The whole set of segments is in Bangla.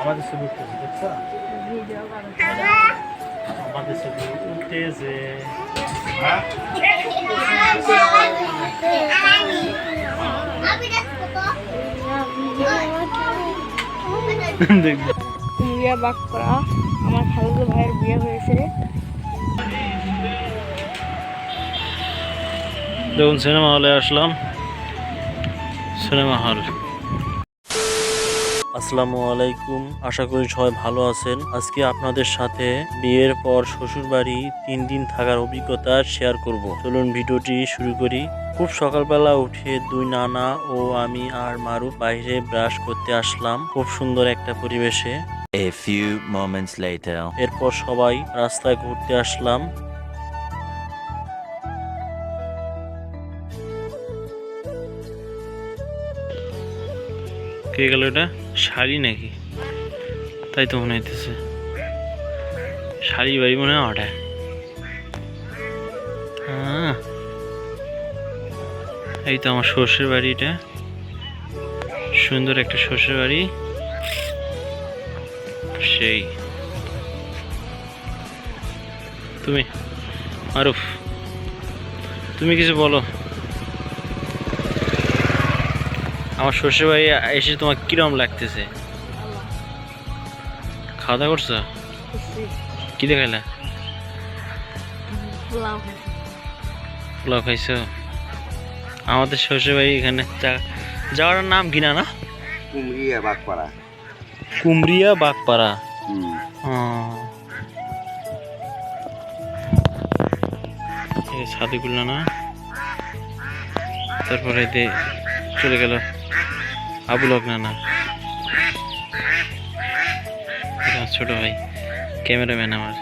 আমাদের ছবি উঠতেছে দেখছ? আমাদের ছবি উঠতেছে। দেখবে বিয়ে বাক করা আমার খালুতো ভাইয়ের বিয়ে হয়েছে। দেখুন সিনেমা হলে আসলাম। Cinema hall. আসসালামু আলাইকুম। আশা করি সবাই ভালো আছেন। আজকে আপনাদের সাথে বিয়ের পর শ্বশুর বাড়ি তিন দিন থাকার অভিজ্ঞতা শেয়ার করব। চলুন ভিডিওটি শুরু করি। খুব সকালবেলা উঠে দুই নানা ও আমি আর মারু বাইরে ব্রাশ করতে আসলাম খুব সুন্দর একটা পরিবেশে। A few moments later. এরপর সবাই রাস্তায় ঘুরতে আসলাম। কে গেল এটা? শাড়ি নাকি? তাই তো মনে হইতেছে। শাড়ি বাড়ি মনে হয় ওটা হ্যাঁ। এই তো আমার শ্বশুর বাড়ি এটা সুন্দর একটা শ্বশুর বাড়ি। সেই। তুমি, মারুফ, তুমি কিছু বলো। আমার শ্বশুর বাড়ি এসে তোমার কিরম লাগতেছে? খাওয়া দাওয়া করছ? কি দেখাইলা? পোলাও। পোলাও খাইছো? আমাদের শ্বশুর বাড়ি এখানে যা- জায়গাটার নাম কিনা না কুমড়িয়া বাগপাড়া। কুমরিয়া বাগপাড়া। হুম। সাদিকুল্লা না? তারপরে চলে গেল। আবুল হক না ছোট ভাই ক্যামেরাম্যান আমার।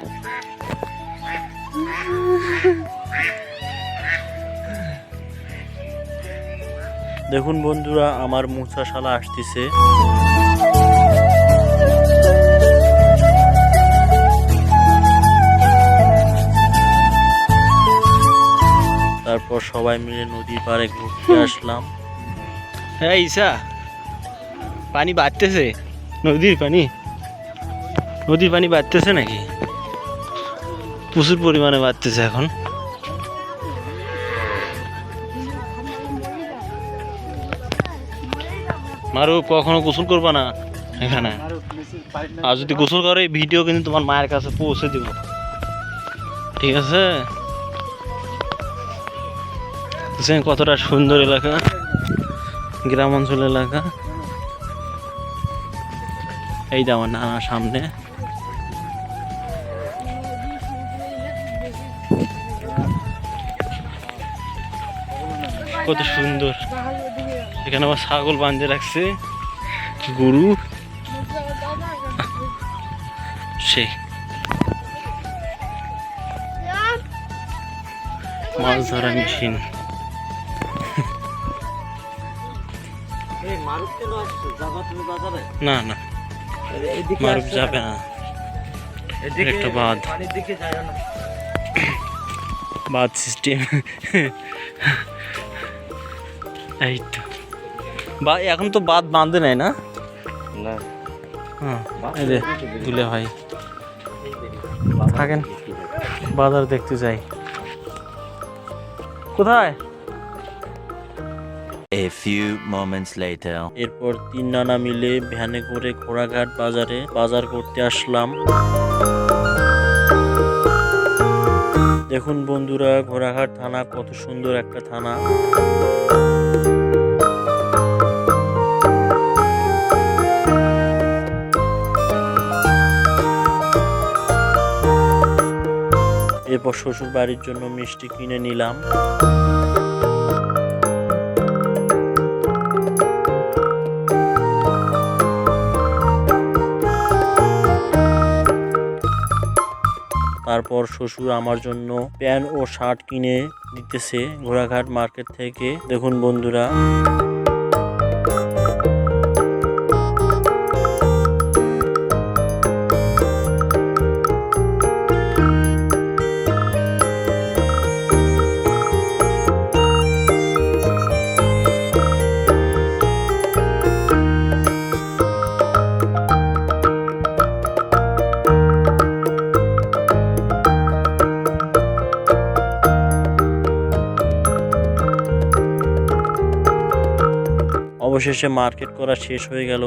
দেখুন বন্ধুরা আমার মুছা শালা আসতেছে। তারপর সবাই মিলে নদীর পাড়ে ঘুরতে আসলাম। হ্যাঁ ঈশা। পানি বাড়তেছে? নদীর পানি? নদীর পানি বাড়তেছে নাকি? প্রচুর পরিমাণে বাড়তেছে এখন। মারু কখনো গোসল করবা না এখানে? আর যদি গোসল করে ভিডিও কিন্তু তোমার মায়ের কাছে পৌঁছে দিব। ঠিক আছে? কতটা সুন্দর এলাকা, গ্রাম অঞ্চল এলাকা। এই যে আমার নানার সামনে। কত সুন্দর। এখানে আবার ছাগল বাঁধে রাখছে। গরু। সেই মাছ ধরা মেশিন। না না। মারুফ যাবে না। একটা বাঁধ। বাঁধ সিস্টেম এই তো। বা এখন তো বাঁধ বাঁধে নাই না? না হ্যাঁ দুলে ভাই। থাকেন। বাজার দেখতে যাই। কোথায়? A few moments later. এরপর তিন নানা মিলে ভ্যানে করে ঘোড়াঘাট বাজারে বাজার করতে আসলাম। দেখুন বন্ধুরা, ঘোড়াঘাট থানা কত সুন্দর একটা থানা। এরপর শ্বশুর বাড়ির জন্য মিষ্টি কিনে নিলাম। তারপর শ্বশুর আমার জন্য প্যান্ট ও শার্ট কিনে দিতেছে ঘোড়াঘাট মার্কেট থেকে। দেখুন বন্ধুরা। অবশেষে মার্কেট করা শেষ হয়ে গেল।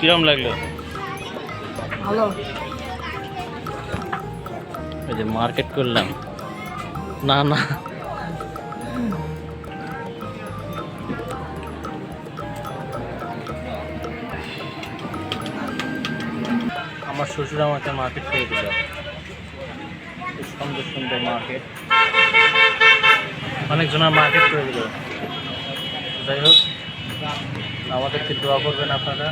কিরম লাগল? ভালো। এই যে মার্কেট করলাম। না না। আমার শ্বশুর আমাকে মার্কেট করে দিল। সুন্দর সুন্দর মার্কেট। অনেকজনের মার্কেট করে দিল। যাই হোক আমাদেরকে দোয়া করবেন আপনারা?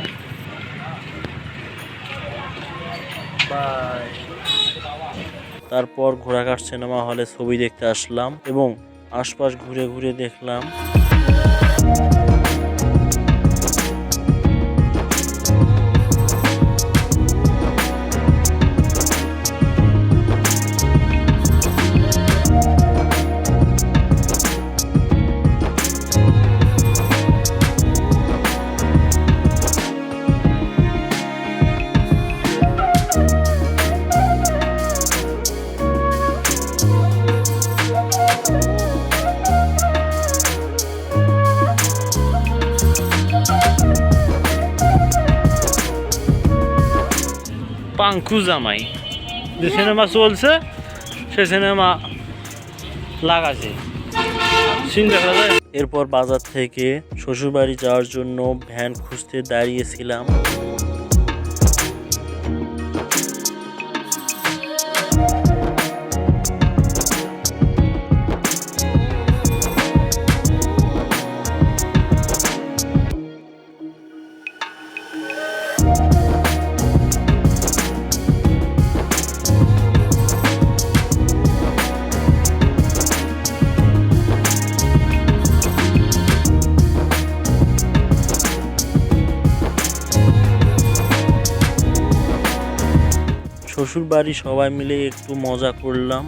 বাই তারপর ঘোড়াঘাট সিনেমা হলে ছবি দেখতে আসলাম এবং আশপাশ ঘুরে ঘুরে দেখলাম। পাঙ্কু জামাই। যে সিনেমা চলছে, সে সিনেমা লাগাছে এরপর বাজার থেকে শ্বশুরবাড়ি যাওয়ার জন্য ভ্যান খুঁজতে দাঁড়িয়েছিলাম। শ্বশুর বাড়ি সবাই মিলে একটু মজা করলাম।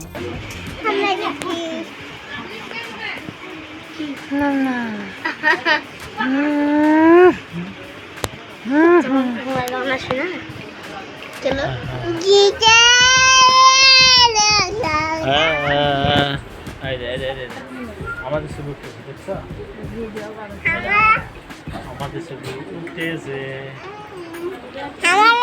আমাদের ছবি উঠতেছে আমাদের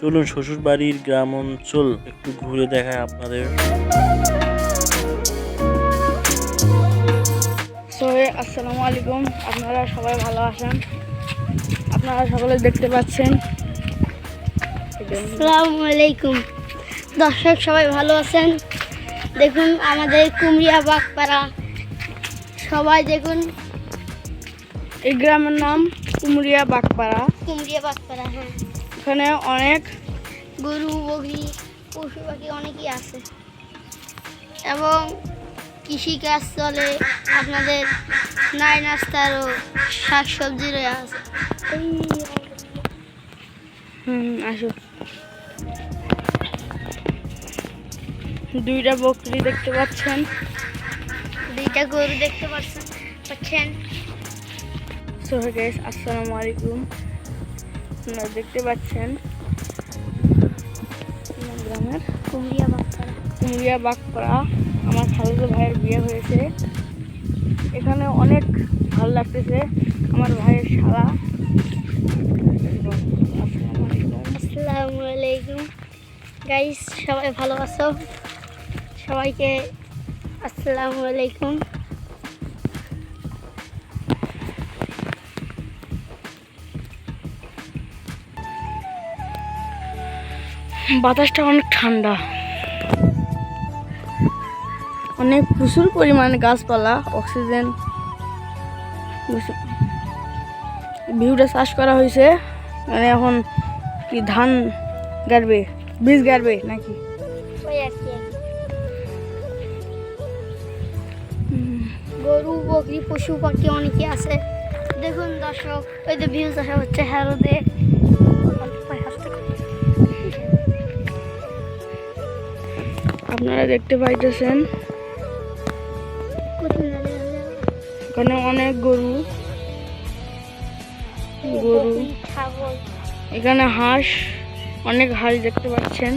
চলুন শ্বশুর বাড়ির গ্রাম অঞ্চল একটু ঘুরে দেখায় আপনাদের। আসসালামু আলাইকুম। আপনারা সবাই ভালো আছেন? আপনারা সকলে দেখতে পাচ্ছেন? আসসালামু আলাইকুম। দর্শক সবাই ভালো আছেন? দেখুন আমাদের কুমড়িয়া বাগপাড়া। সবাই দেখুন এই গ্রামের নাম কুমুরিয়া বাগপাড়া। কুমড়িয়া বাগপাড়া হ্যাঁ। এখানে অনেক গরু বকরি পশু পাখি অনেকই আছে। এবং কৃষিকাজ চলে আপনাদের নাই নাস্তারও শাক সবজিরও আছে হুম আসো। দুইটা বকরি দেখতে পাচ্ছেন। দুইটা গরু দেখতে পাচ্ছেন পাচ্ছেন। সো গাইস আসসালামু আলাইকুম আপনারা দেখতে পাচ্ছেন গ্রামের কুমড়িয়া বাগপাড়া। কুমড়িয়া বাগপাড়া আমার খালুদো ভাইয়ের বিয়ে হয়েছে। এখানে অনেক ভালো লাগতেছে আমার ভাইয়ের শালা। আসসালামু আলাইকুম। গাইস সবাই ভালো আছো? সবাইকে আসসালামু আলাইকুম। বাতাসটা অনেক ঠান্ডা। অনেক প্রচুর পরিমাণে গাছপালা অক্সিজেন। ভিউটা চাষ করা হয়েছে। মানে এখন কি ধান গাড়বে বীজ গাড়বে নাকি? ওই আর কি। গরু বকরি পশু পাখি অনেকে আছে। দেখুন দর্শক ওই যে ভিউজ আসা হচ্ছে হ্যারোদে আপনারা দেখতে পাইতেছেন। এখানে অনেক গরু। গরু। এখানে হাঁস অনেক হাঁস দেখতে পাচ্ছেন।